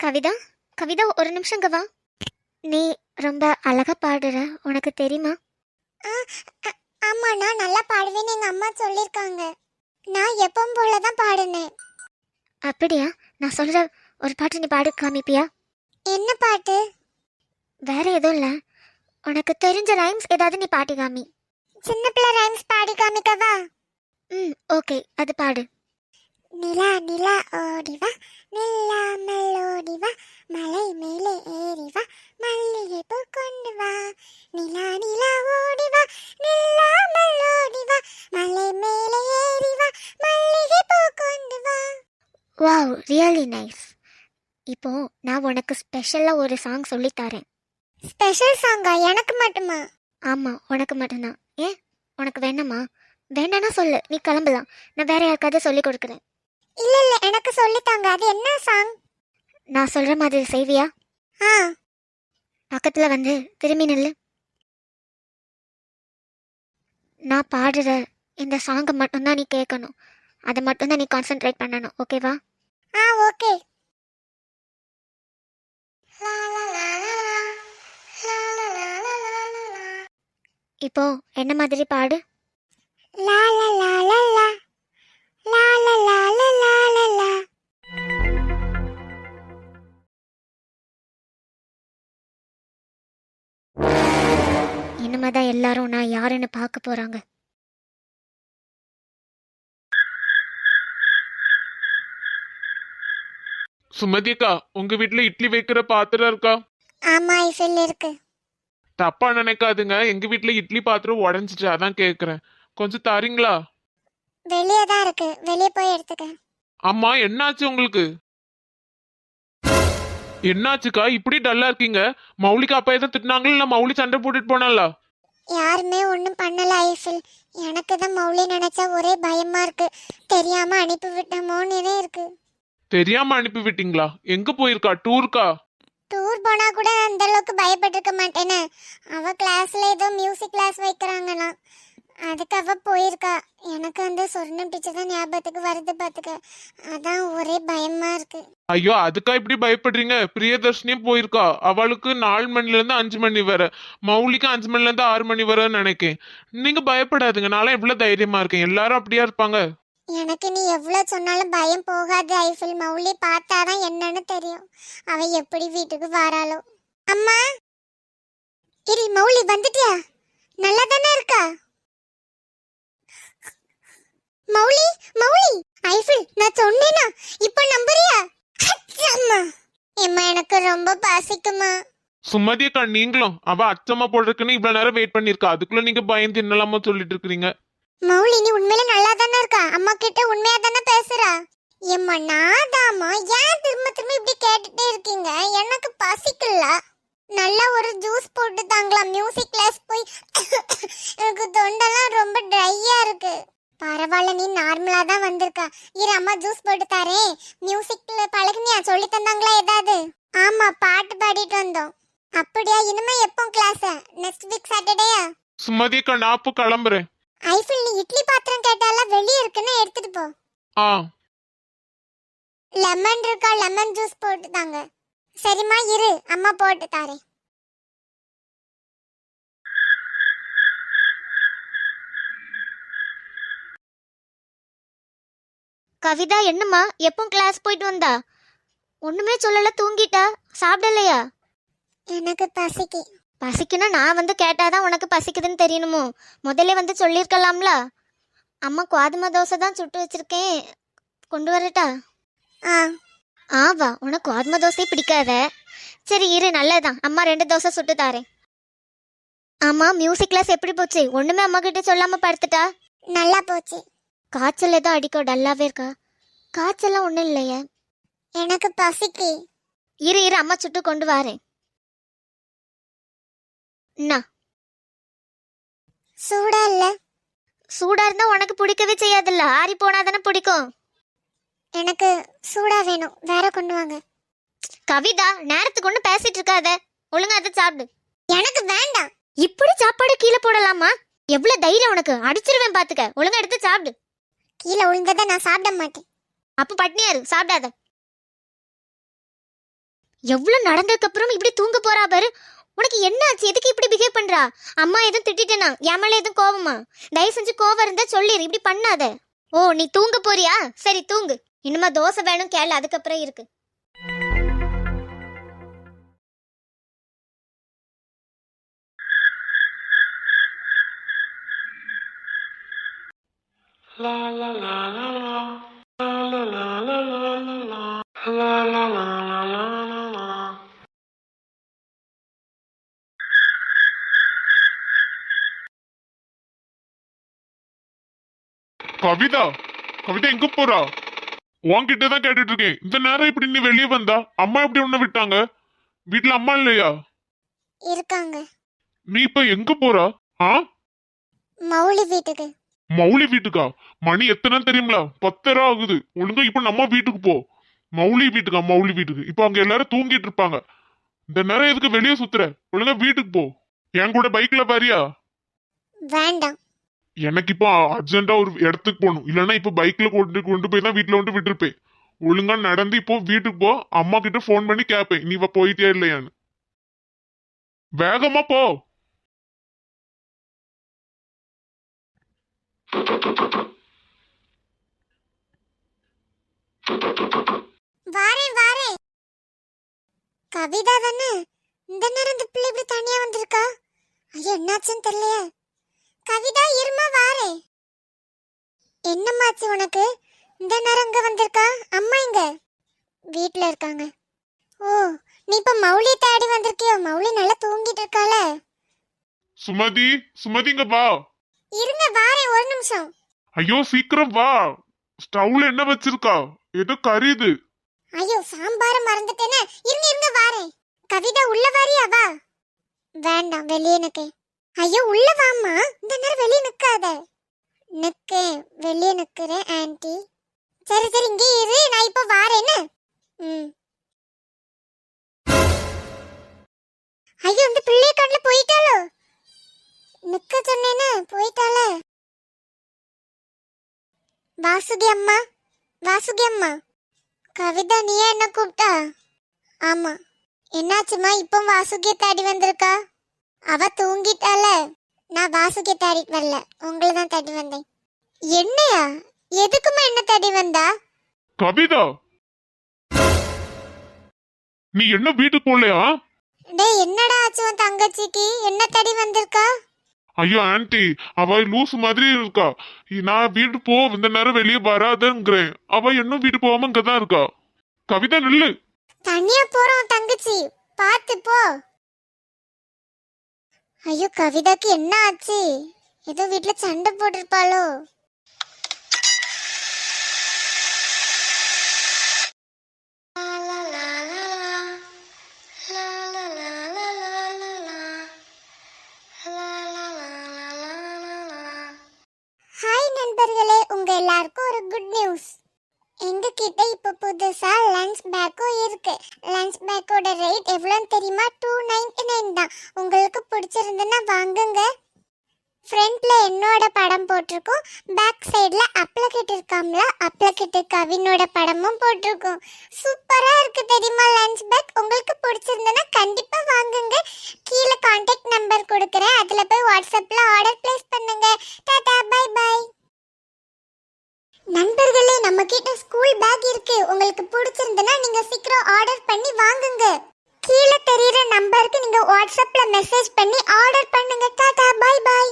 கவிதா கவிதா ஒரு நிமிஷம் இங்க வா நீ ரொம்ப அழகா பாடுற உனக்கு தெரியுமா? ஆமா நான் நல்லா பாடுவேன்னு எங்க அம்மா சொல்லிருக்காங்க. நான் எப்பவும் போல தான் பாடுனேன். அப்படியா? நான் சொல்ற ஒரு பாட்டு நீ பாடு காமிப்பியா? என்ன பாட்டு? வேற எதுவும் இல்லை. உனக்கு தெரிஞ்ச ரைம்ஸ் ஏதாவது நீ பாட்டு காமி. சின்ன பிள்ளை ரைம்ஸ் பாடி காமிக்கவா? ம் ஓகே. அது பாடு. நிலா நிலா ஓடிவா நில்லாமல் ஓடிவா மலை மேலே ஏறிவா மல்லிகை பூ கொண்டு வா. நிலா நிலா ஓடிவா நில்லாமல் ஓடிவா மலை மேலே ஏறிவா மல்லிகை பூ கொண்டு வா. வாவ் ரியலி நைஸ் இப்போ நான் உனக்கு ஸ்பெஷலாக ஒரு சாங் சொல்லித்தரேன் ஸ்பெஷல் சாங்கா எனக்கு மட்டுமா? ஆமாம் உனக்கு மட்டும்தான். ஏன்? உனக்கு வேணாமா? வேண்டானா சொல்லு. நீ கிளம்பலாம். நான் வேற யாருக்காவது சொல்லி கொடுக்குறேன். இல்ல இல்ல எனக்கு சொல்லித்தாங்க. அது என்ன சாங் நான் சொல்கிற மாதிரி செய்வியா? ஆ. பக்கத்தில் வந்து திரும்பி நில்லு. நான் பாடுற இந்த சாங்கை மட்டும்தான் நீ கேட்கணும் அதை மட்டும்தான் நீ கான்சென்ட்ரேட் பண்ணணும் ஓகேவா ஆ ஓகே இப்போ என்ன மாதிரி பாடு? லா லா லா லா. லா லா லா லா. தான் எல்லாரும் நான் யாருன்னு பார்க்க போகிறாங்க சுமதி அக்கா உங்க வீட்ல இட்லி வைக்கிற பாத்திரம் இருக்கா? ஆமா ஐஃபில் இருக்கு. தப்பா நினைக்காதுங்க. எங்க வீட்ல இட்லி பாத்திரம் உடஞ்சிச்சு அதான் கேக்குறேன். கொஞ்சம் தாரீங்களா? வெளியே தான் இருக்கு. வெளியே போய் எடுத்துக்க. அம்மா என்னாச்சு உங்களுக்கு? என்னாச்சுக்கா? இப்படி டல்லா இருக்கீங்க. மௌலிகா அப்பா எதுவும் திட்டினாங்களா இல்ல மௌலி சண்டை போட்டுட்டு போனாலா யாருமே ஒன்றும் பண்ணல ஐஃபில். எனக்கு தான் மௌலி நினைச்சா ஒரே பயமா இருக்கு. தெரியாம அனுப்பி விட்டோமோன்னு இருக்கு. தெரியாம அனுப்பி விட்டீங்களா? எங்க போயிருக்கா? டூருக்கா? டூர் போனா கூட அந்த அளவுக்கு பயப்பட்டிருக்க மாட்டேனே. அவ கிளாஸ்ல ஏதோ மியூசிக் கிளாஸ் வைக்கிறாங்களாம். அதுக்கு அவ போயிருக்கா. எனக்கு அந்த சொர்ணம் டீச்சர் தான் ஞாபகத்துக்கு வருது பாத்துக்க. அதான் ஒரே பயமா இருக்கு. ஐயோ அதுக்கா இப்படி பயப்படுறீங்க? பிரியதர்ஷினியும் போயிருக்கா. அவளுக்கு நாலு மணில இருந்து அஞ்சு மணி வரை. மௌலிக்கு அஞ்சு மணில இருந்து ஆறு மணி வரைன்னு நினைக்கேன். நீங்க பயப்படாதுங்க. நான்லாம் எவ்வளவு தைரியமா இருக்கேன். எல்லாரும் அப்படியா இருப்பாங்க? எனக்கு நீ எவ்வளவு சொன்னாலும் பயம் போகாது ஐஃபில். மௌலி பார்த்தாதான் என்னன்னு தெரியும். அவ எப்படி வீட்டுக்கு வாராளோ. அம்மா! இடி மௌலி வந்துட்டியா? நல்லா தானே இருக்கா? மௌலி மௌலி. ஐஃபில் நான் சொன்னேனா? இப்ப நம்புறியா? அம்மா எம்மா எனக்கு ரொம்ப பசிக்குமா சுமதி அக்கா நீங்களும். அவ அச்சம்மா போடுறதுக்குன்னு இவ்வளவு நேரம் வெயிட் பண்ணிருக்கா அதுக்குள்ள நீங்க பயந்து என்னலாமோ சொல்லிட்டு இருக்கீங்க மௌலி நீ உண்மையில நல்லா தானே இருக்கா? அம்மா கிட்ட உண்மையா தானே பேசுறா? எம்மா நாதாம்மா. ஏன் திரும்ப திரும்ப இப்படி கேட்டுட்டே இருக்கீங்க? எனக்கு பசிக்கல. நல்லா ஒரு ஜூஸ் போட்டு தாங்களா மியூசிக் கிளாஸ் போய் எனக்கு தொண்டெல்லாம் ரொம்ப ட்ரையா இருக்கு. பரவாயில்ல நீ நார்மலா தான் வந்திருக்கா. இரு அம்மா ஜூஸ் போட்டு தரேன். மியூசிக்ல பழகுனியா? சொல்லி தந்தாங்களா ஏதாவது? ஆமா பாட்டு பாடிட்டு வந்தோம். அப்படியா? இனிமே எப்போ கிளாஸ் நெக்ஸ்ட் வீக் சாட்டர்டேயா சுமதி அக்கா நான் அப்போ கிளம்புறேன். ஐஃபில் நீ இட்லி பாத்திரம் கேட்டால வெளியே இருக்குன்னு எடுத்துட்டு போ. ஆ. லெமன் இருக்கா? லெமன் ஜூஸ் போட்டு தாங்க சரிம்மா இரு. அம்மா போட்டு தாரேன். கவிதா என்னம்மா? எப்போ கிளாஸ் போயிட்டு வந்தா? ஒன்றுமே சொல்லல தூங்கிட்டா? சாப்பிடலையா? எனக்கு பசிக்கு. பசிக்குன்னா நான் வந்து கேட்டாதான் உனக்கு பசிக்குதுன்னு தெரியணுமோ? முதல்ல வந்து சொல்லியிருக்கலாம்ல? அம்மா கோதுமை தோசை தான் சுட்டு வச்சிருக்கேன். கொண்டு வரட்டா? ஆ. ஆவா உனக்கு கோதுமை தோசை பிடிக்காத? சரி இரு நல்லதான் அம்மா ரெண்டு தோசை சுட்டு தாரேன். ஆமா மியூசிக் கிளாஸ் எப்படி போச்சு? ஒண்ணுமே அம்மா கிட்ட சொல்லாம படுத்துட்டா? நல்லா போச்சு. காய்ச்சல் ஏதோ அடிக்கோ டல்லாவே இருக்கா? காய்ச்சலாம் ஒன்றும் இல்லையே. எனக்கு பசிக்கு. இரு இரு அம்மா சுட்டு கொண்டு வாரேன். என்ன சூடா இல்ல. சூடா இருந்தா உனக்கு பிடிக்கவே செய்யாதுல்ல. ஆறி போனா தானே பிடிக்கும். எனக்கு சூடா வேணும். வேற கொண்டு வாங்க. கவிதா நேரத்துக்கு ஒண்ணு பேசிட்டு இருக்காத. ஒழுங்கா அதை சாப்பிடு. எனக்கு வேண்டாம். இப்படி சாப்பாடு கீழே போடலாமா? எவ்வளவு தைரியம் உனக்கு. அடிச்சிருவேன் பாத்துக்க. ஒழுங்கா எடுத்து சாப்பிடு. கீழே விழுந்ததை நான் சாப்பிட மாட்டேன். அப்ப பட்னியாரு சாப்பிடாத. எவ்வளவு நடந்ததுக்கு அப்புறம் இப்படி தூங்க போறா பாரு. உனக்கு என்ன ஆச்சு எதுக்கு இப்படி பிஹேவ் பண்றா? அம்மா எதுவும் திட்டிட்டேனா? என் மேல எதுவும் கோவமா? தயவு செஞ்சு கோவம் இருந்தா சொல்லிரு இப்படி பண்ணாத. ஓ நீ தூங்க போறியா? சரி தூங்கு. இனிமே தோசை வேணும் கேளு அதுக்கப்புறம் இருக்கு. La la la la la. Kavitha Kavitha எங்க போறா? உன்கிட்ட தான் கேட்டுட்டு இருக்கேன் இந்த நேரம் இப்படி நீ வெளியே வந்தா அம்மா எப்படி உன்னை விட்டாங்க? வீட்ல அம்மா இல்லையா? இருக்காங்க. நீ இப்ப எங்க போறா? ஆ? மௌலி வீட்டுக்கு. மௌலி வீட்டுக்கா? மணி எத்தனை தெரியுங்களா பத்தரை ஆகுது. ஒழுங்கா இப்ப நம்ம வீட்டுக்கு போ. மௌலி வீட்டுக்கா? மௌலி வீட்டுக்கு. இப்ப அங்க எல்லாரும் தூங்கிட்டு இருப்பாங்க. இந்த நேரம் எதுக்கு வெளியே சுத்துற? ஒழுங்கா வீட்டுக்கு போ. என் கூட பைக்ல பாரியா வேண்டாம். எனக்கு இப்போ அர்ஜென்ட்டா ஒரு இடத்துக்கு போகணும். இல்லைன்னா இப்போ பைக்ல கொண்டு கொண்டு போய் தான் வீட்டுல வந்து விட்டுருப்பேன். ஒழுங்கா நடந்து இப்போ வீட்டுக்கு போ. அம்மா கிட்ட ஃபோன் பண்ணி கேட்பேன் நீ இப்ப போயிட்டியா இல்லையான்னு. வேகமா போ. வாரேன் வாரேன் கவிதா தானே? இந்த நேரம் இந்த பிள்ளை இப்படி தனியா வந்திருக்கா? ஐயோ என்னாச்சுன்னு தெரியலையே. கவிதா இருமா வாரே. என்னம்மாச்சு உனக்கு? இந்த நேரம் இங்க வந்திருக்கா? அம்மா இங்க வீட்ல இருக்காங்க. ஓ நீ இப்ப மௌலி தேடி வந்திருக்கியோ? மௌலி நல்லா தூங்கிட்டு இருக்கால சுமதி சுமதிங்க பா ஒரு நிமிஷம். ஐயோ சீக்கிரம் வா. ஸ்டவ்ல என்ன வச்சிருக்கா. ஏதோ கரியுது. ஐயோ சாம்பார மறந்துட்டேனே. இருங்க இருங்க வாரேன். கவிதா உள்ள வாரியா வா. வேண்டாம் வெளியே நிக்க ஐயோ உள்ள வாம்மா. இந்த நேரம் வெளியே நிக்காத. நிக்க வெளியே நிக்கிறேன் ஆன்ட்டி சரி சரி இங்கே இரு. நான் இப்ப வாரேன்னு ம். ஐயோ இந்த பிள்ளைய கண்ணுல போயிட்டாளோ? நிக்க சொன்னேன்னு போயிட்டாளே. வாசுகி அம்மா வாசுகி அம்மா. கவிதா நீ என்ன கூப்பிட்டா? ஆமா. என்னாச்சுமா இப்போ வாசுகிய தேடி வந்திருக்கா? அவ தூங்கிட்டால. நான் வாசுகிய தேடிட்டு வரல. உங்களை தான் தேடி வந்தேன். என்னையா? எதுக்குமா என்ன தேடி வந்தா? கவிதா! நீ என்ன வீட்டுக்கு போகலையா டேய் என்னடா ஆச்சு உன் தங்கச்சிக்கு? என்ன தேடி வந்திருக்கா? ஐயோ ஆன்டி அவ லூஸ் மாதிரி இருக்கா. நான் வீட்டு போ இந்த நேரம் வெளியே வராதங்கிறேன். அவ இன்னும் வீட்டு போகாம இங்கதான் இருக்கா. கவிதா நில்லு. தனியா போறோம் தங்கச்சி. பாத்து போ. ஐயோ கவிதாக்கு என்ன ஆச்சு? ஏதோ வீட்ல சண்டை போட்டிருப்பாளோ. ஹாய் நண்பர்களே உங்க எல்லாருக்கும் ஒரு குட் நியூஸ் எங்க கிட்ட இப்ப புதுசா லஞ்ச் பேக்கும் இருக்கு லஞ்ச் பேக்கோட ரேட் எவ்வளோன்னு தெரியுமா டூ நைன்டி நைன் தான் உங்களுக்கு பிடிச்சிருந்துன்னா வாங்குங்க. ஃப்ரண்ட்ல என்னோட படம் போட்டிருக்கோம். பேக் சைடில் அப்ளகிட் இருக்காம்ல அப்ளகிட் கவினோட படமும் போட்டிருக்கோம். சூப்பராக இருக்கு தெரியுமா லஞ்ச் பேக் உங்களுக்கு பிடிச்சிருந்ததுன்னா கண்டிப்பாக வாங்குங்க. கீழே காண்டாக்ட் நம்பர் கொடுக்குறேன். அதில் போய் வாட்ஸ்அப்பில் ஆர்டர் பிளேஸ் பண்ணுங்க. டாடா பை பை நண்பர்களே நம்ம கிட்ட ஸ்கூல் பேக் இருக்கு. உங்களுக்கு பிடிச்சிருந்ததுன்னா நீங்க சீக்கிரம் ஆர்டர் பண்ணி வாங்குங்க. கீழே தெரியுற நம்பருக்கு நீங்க வாட்ஸ்அப்ல மெசேஜ் பண்ணி ஆர்டர் பண்ணுங்க. Tata bye by